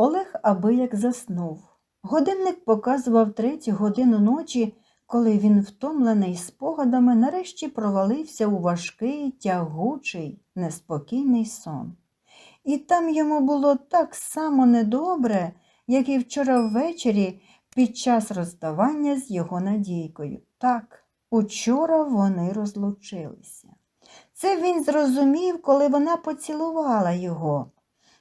Олег аби як заснув. Годинник показував третю годину ночі, коли він, втомлений спогадами, нарешті провалився у важкий, тягучий, неспокійний сон. І там йому було так само недобре, як і вчора ввечері під час розставання з його надійкою. Так, учора вони розлучилися. Це він зрозумів, коли вона поцілувала його.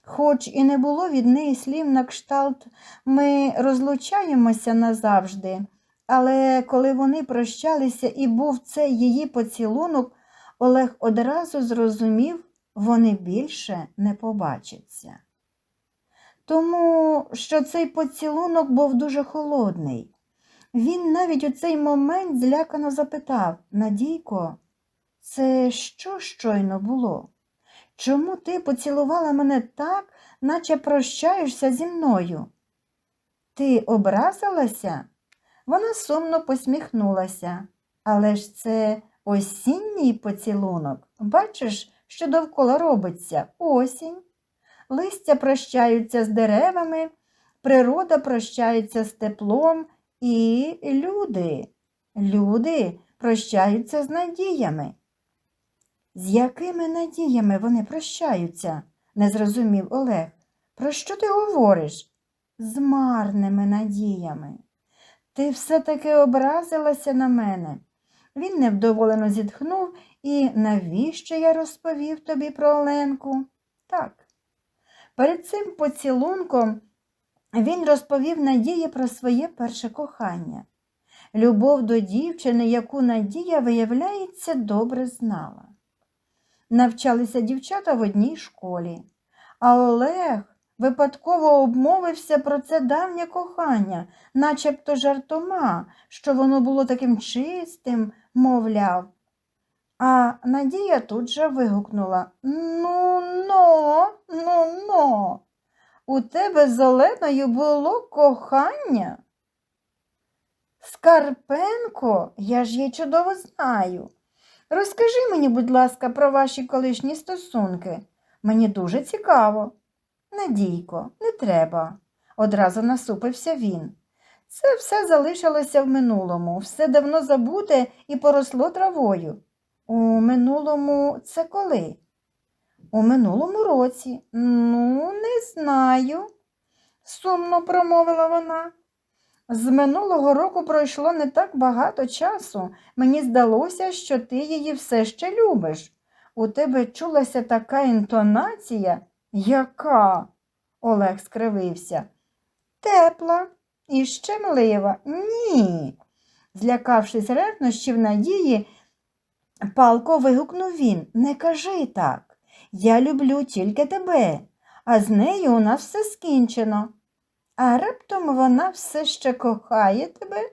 Хоч і не було від неї слів на кшталт ми розлучаємося назавжди, але коли вони прощалися і був це її поцілунок, Олег одразу зрозумів, вони більше не побачаться. Тому що цей поцілунок був дуже холодний. Він навіть у цей момент злякано запитав Надійко, це що щойно було? Чому ти поцілувала мене так, наче прощаєшся зі мною? Ти образилася? Вона сумно посміхнулася. Але ж це осінній поцілунок. Бачиш, що довкола робиться осінь. Листя прощаються з деревами, природа прощається з теплом, і люди, люди прощаються з надіями. З якими надіями вони прощаються? не зрозумів Олег. Про що ти говориш? З марними надіями. Ти все-таки образилася на мене. Він невдоволено зітхнув і навіщо я розповів тобі про Оленку? Так. Перед цим поцілунком він розповів Надії про своє перше кохання. Любов до дівчини, яку Надія, виявляється, добре знала. Навчалися дівчата в одній школі, а Олег випадково обмовився про це давнє кохання, начебто жартома, що воно було таким чистим, мовляв. А Надія тут же вигукнула Ну, но, ну, но, у тебе з Оленою було кохання? Скарпенко, я ж її чудово знаю. Розкажи мені, будь ласка, про ваші колишні стосунки. Мені дуже цікаво. Надійко, не треба, одразу насупився він. Це все залишилося в минулому, все давно забуте і поросло травою. У минулому це коли? У минулому році. Ну, не знаю, сумно промовила вона. З минулого року пройшло не так багато часу. Мені здалося, що ти її все ще любиш. У тебе чулася така інтонація. Яка? Олег скривився. Тепла і щемлива. Ні. Злякавшись ревнощів надії, палко вигукнув він. Не кажи так. Я люблю тільки тебе, а з нею у нас все скінчено. А раптом вона все ще кохає тебе?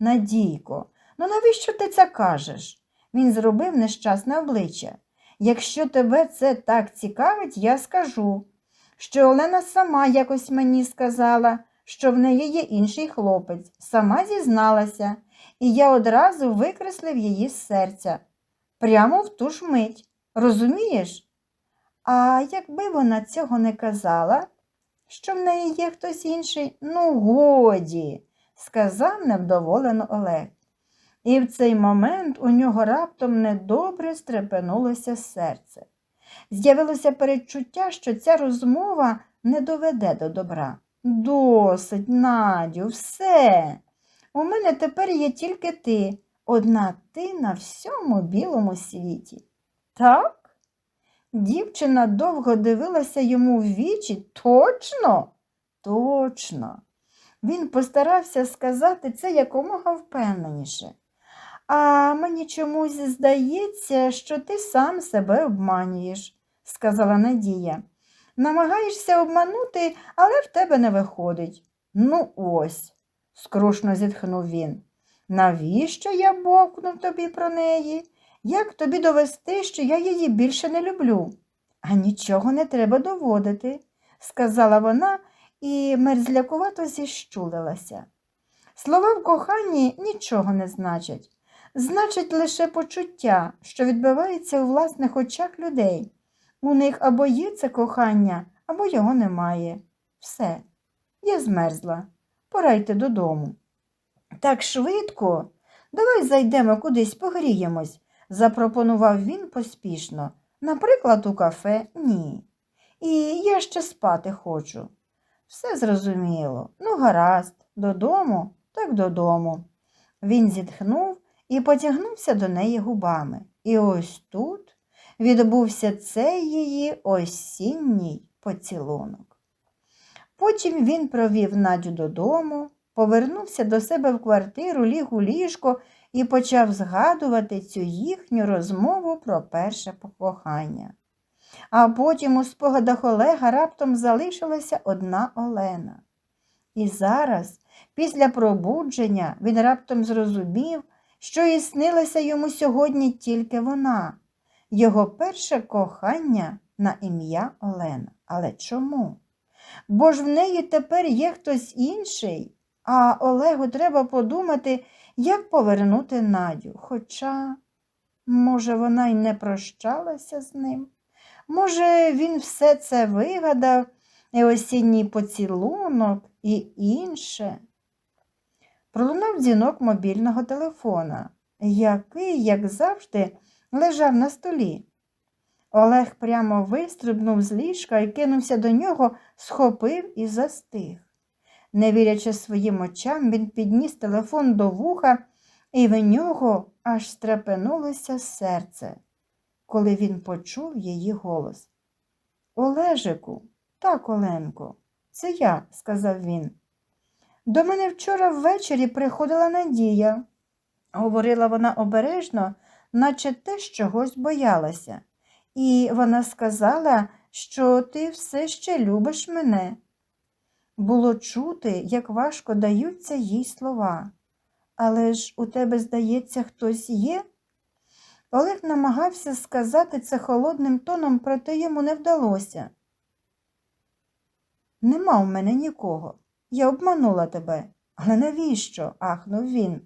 Надійко, ну навіщо ти це кажеш? Він зробив нещасне обличчя. Якщо тебе це так цікавить, я скажу, що Олена сама якось мені сказала, що в неї є інший хлопець, сама зізналася, і я одразу викреслив її з серця. Прямо в ту ж мить. Розумієш? А якби вона цього не казала, що в неї є хтось інший, ну, годі, сказав невдоволено Олег. І в цей момент у нього раптом недобре стрепенулося серце. З'явилося передчуття, що ця розмова не доведе до добра. Досить, Надю, все. У мене тепер є тільки ти, одна ти на всьому білому світі. Так? Дівчина довго дивилася йому в вічі. Точно? Точно. Він постарався сказати це якомога впевненіше. А мені чомусь здається, що ти сам себе обманюєш, сказала Надія. Намагаєшся обманути, але в тебе не виходить. Ну, ось, скрушно зітхнув він. Навіщо я бовкнув тобі про неї? Як тобі довести, що я її більше не люблю? А нічого не треба доводити, сказала вона і мерзлякувато зіщулилася. Слова в коханні нічого не значать. Значить лише почуття, що відбувається у власних очах людей. У них або є це кохання, або його немає. Все, я змерзла. Пора йти додому. Так швидко. Давай зайдемо кудись погріємось, запропонував він поспішно. Наприклад, у кафе ні. І я ще спати хочу. Все зрозуміло. Ну, гаразд, додому, так додому. Він зітхнув і потягнувся до неї губами. І ось тут відбувся цей її осінній поцілунок. Потім він провів Надю додому, повернувся до себе в квартиру, ліг у ліжко і почав згадувати цю їхню розмову про перше покохання. А потім у спогадах Олега раптом залишилася одна Олена. І зараз, після пробудження, він раптом зрозумів, що і снилася йому сьогодні тільки вона, його перше кохання на ім'я Олена. Але чому? Бо ж в неї тепер є хтось інший, а Олегу треба подумати, як повернути Надю. Хоча, може, вона й не прощалася з ним. Може, він все це вигадав, і осінній поцілунок, і інше. Пролунав дзвінок мобільного телефона, який, як завжди, лежав на столі. Олег прямо вистрибнув з ліжка і кинувся до нього, схопив і застиг. Не вірячи своїм очам, він підніс телефон до вуха, і в нього аж стрепенулося серце, коли він почув її голос. Олежику, так, Оленко, це я, сказав він. До мене вчора ввечері приходила Надія, говорила вона обережно, наче теж чогось боялася. І вона сказала, що ти все ще любиш мене. Було чути, як важко даються їй слова. Але ж у тебе, здається, хтось є? Олег намагався сказати це холодним тоном, проте йому не вдалося. Нема в мене нікого. Я обманула тебе. Але навіщо? ахнув він.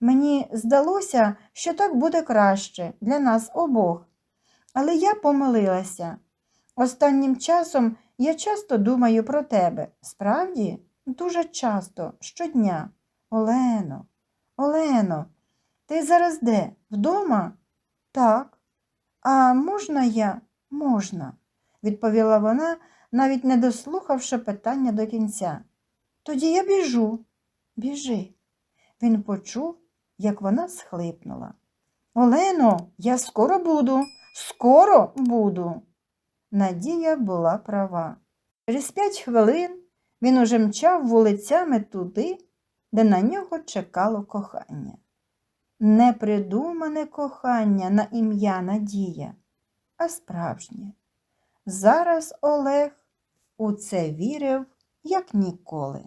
Мені здалося, що так буде краще для нас обох. Але я помилилася. Останнім часом я часто думаю про тебе. Справді, дуже часто, щодня. Олено, Олено, ти зараз де? Вдома? Так. А можна я? Можна, відповіла вона, навіть не дослухавши питання до кінця. Тоді я біжу. Біжи. Він почув, як вона схлипнула. Олено, я скоро буду, скоро буду. Надія була права. Через п'ять хвилин він уже мчав вулицями туди, де на нього чекало кохання. Непридумане кохання на ім'я Надія, а справжнє. Зараз Олег у це вірив, як ніколи.